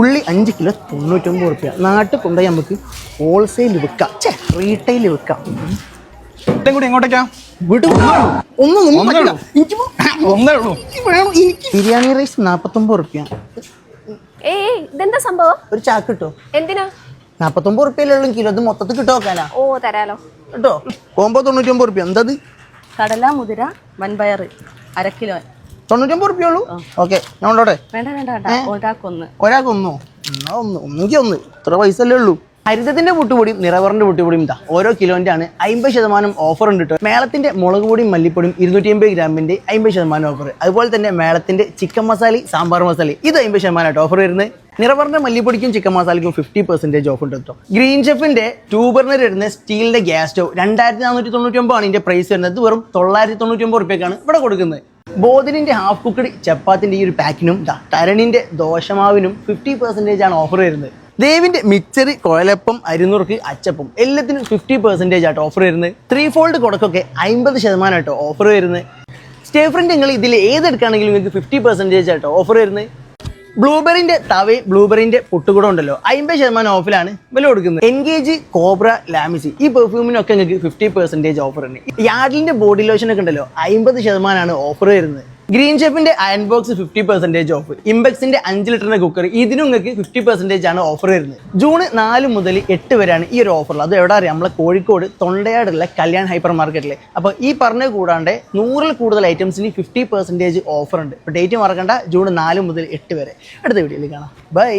ഉള്ളി അഞ്ച് കിലോ തൊണ്ണൂറ്റൊമ്പത് റുപ്യ നാട്ടിൽ കൊണ്ടുപോയി നമുക്ക് ഹോൾസെയിൽ വിൽക്കാം. ചേ റീറ്റെയിൽ വിൽക്കാം. ഇതും കൂടി എങ്ങോട്ടേക്കാ? വിടും. ഒന്നും ഒന്നും ഒന്നേ പറ്റില്ല. ഉള്ളൂ. എനിക്ക് ഒന്നേ ഉള്ളൂ. എനിക്ക് ബിരിയാണി റൈസ് നാപ്പത്തൊമ്പത് റുപ്യ ഏയ് ഇതെന്താ സംഭവം? ഒരു ചാക്ക് കിട്ടോ എന്തിനാ? കിലോ. ഇത് മൊത്തത്തിൽ കിട്ടോ വെക്കാനാ ഓ തരാലോ. കേട്ടോ? കോമ്പോ തൊണ്ണൂറ്റൊമ്പത് റുപ്യ എന്താ കടല മുതിര വൻപയർ അര കിലോ. തൊണ്ണൂറ്റൊമ്പത് റുപ്യ ഉള്ളൂ? ഓക്കെ ഞാൻ വേണ്ട ഒരാൾക്കൊന്ന് ഒരാൾക്ക് ഒന്നോ. എന്നാ ഒന്ന് ഒന്നെങ്കിൽ ഒന്ന്. ഇത്ര പൈസ അല്ലേ ഉള്ളൂ. ഹരിതത്തിന്റെ പുട്ടുപൊടിയും നിറവറിന്റെ പുട്ടുപൊടിയും ഇതാ. ഓരോ കിലോന്റെ ആണ് അമ്പത് ശതമാനം ഓഫർ ഉണ്ട് കേട്ടോ മേളത്തിന്റെ മുളക് പൊടിയും മല്ലിപ്പൊടിയും ഇരുന്നൂറ്റി അമ്പത് ഗ്രാമിന്റെ അമ്പത് ശതമാനം ഓഫർ അതുപോലെ തന്നെ മേളത്തിന്റെ ചിക്കൻ മസാല സാമ്പാർ മസാല. ഇത് അമ്പത് ശതമാനമായിട്ട് ഓഫർ വരുന്നത്. നിറവറിന്റെ മല്ലിപ്പൊടിക്കും ചിക്കൻ മസാലയ്ക്കും ഫിഫ്റ്റി പെർസെന്റേജ് ഓഫ് ഉണ്ട് കേട്ടോ ഗ്രീൻ ഷെഫിന്റെ ട്യൂബറിന് വരുന്ന സ്റ്റീലിന്റെ ഗ്യാസ് സ്റ്റവ് രണ്ടായിരത്തി നാനൂറ്റി തൊണ്ണൂറ്റി ഒമ്പതാണ് ഇതിന്റെ പ്രൈസ് വരുന്നത്. വെറും തൊള്ളായിരത്തി തൊണ്ണൂറ്റി ഒമ്പത് റുപ്യക്കാണ് ഇവിടെ കൊടുക്കുന്നത്. ബോധനിന്റെ ഹാഫ് കുക്കഡ് ചപ്പാത്തിന്റെ ഈ ഒരു പാക്കിനും ദാ തരണിന്റെ ദോശമാവിനും ഫിഫ്റ്റി പെർസെന്റേജ് ആണ് ഓഫർ വരുന്നത്. ദേവിന്റെ മിക്സറി കുഴലപ്പം അരിനുറുക്ക് അച്ചപ്പം എല്ലാത്തിനും ഫിഫ്റ്റി പെർസെന്റേജ് ആയിട്ട് ഓഫർ വരുന്നത്. ത്രീ ഫോൾഡ് കൊടുക്കൊക്കെ അമ്പത് ശതമാനമായിട്ട് ഓഫർ വരുന്നത്. സ്റ്റേ ഫ്രണ്ട് നിങ്ങൾ ഇതിൽ ഏതെടുക്കുകയാണെങ്കിലും നിങ്ങൾക്ക് ഫിഫ്റ്റി പെർസെന്റേജ് ആയിട്ട് ഓഫർ വരുന്നത്. ബ്ലൂബെറിന്റെ തവയും ബ്ലൂബെറിന്റെ പൊട്ടുകൂടം ഉണ്ടല്ലോ. അമ്പത് ശതമാനം ഓഫിലാണ് വില കൊടുക്കുന്നത്. എൻഗേജ് കോബ്ര ലാമിസി ഈ പെർഫ്യൂമിനൊക്കെ നിങ്ങൾക്ക് ഫിഫ്റ്റി പെർസെന്റേജ് ഓഫർ ഉണ്ട്. യാഡിന്റെ ബോഡി ലോഷൻ ഒക്കെ ഉണ്ടല്ലോ അമ്പത് ശതമാനമാണ് ഓഫർ വരുന്നത്. Green ഷെഫിന്റെ iron box fifty percentage off ഇംബെക്സിന്റെ അഞ്ച് ലിറ്ററിന്റെ കുക്കർ ഇതിനും നിങ്ങൾക്ക് ഫിഫ്റ്റി പെർസെന്റേജ് ആണ് ഓഫർ വരുന്നത്. ജൂൺ നാല് മുതൽ എട്ട് വരെയാണ് ഈ ഒരു ഓഫർ അത് എവിടെ അറിയാം? നമ്മളെ കോഴിക്കോട് തൊണ്ടയാടുള്ള കല്യാൺ ഹൈപ്പർ മാർക്കറ്റിൽ അപ്പോൾ ഈ പറഞ്ഞ കൂടാണ്ട് നൂറിൽ കൂടുതൽ ഐറ്റംസിന് ഫിഫ്റ്റി പെർസെന്റേജ് ഓഫർ ഉണ്ട്. ഡേറ്റ് മറക്കണ്ട. ജൂൺ നാല് മുതൽ എട്ട് വരെ. അടുത്ത വീഡിയോയിൽ കാണാം. ബൈ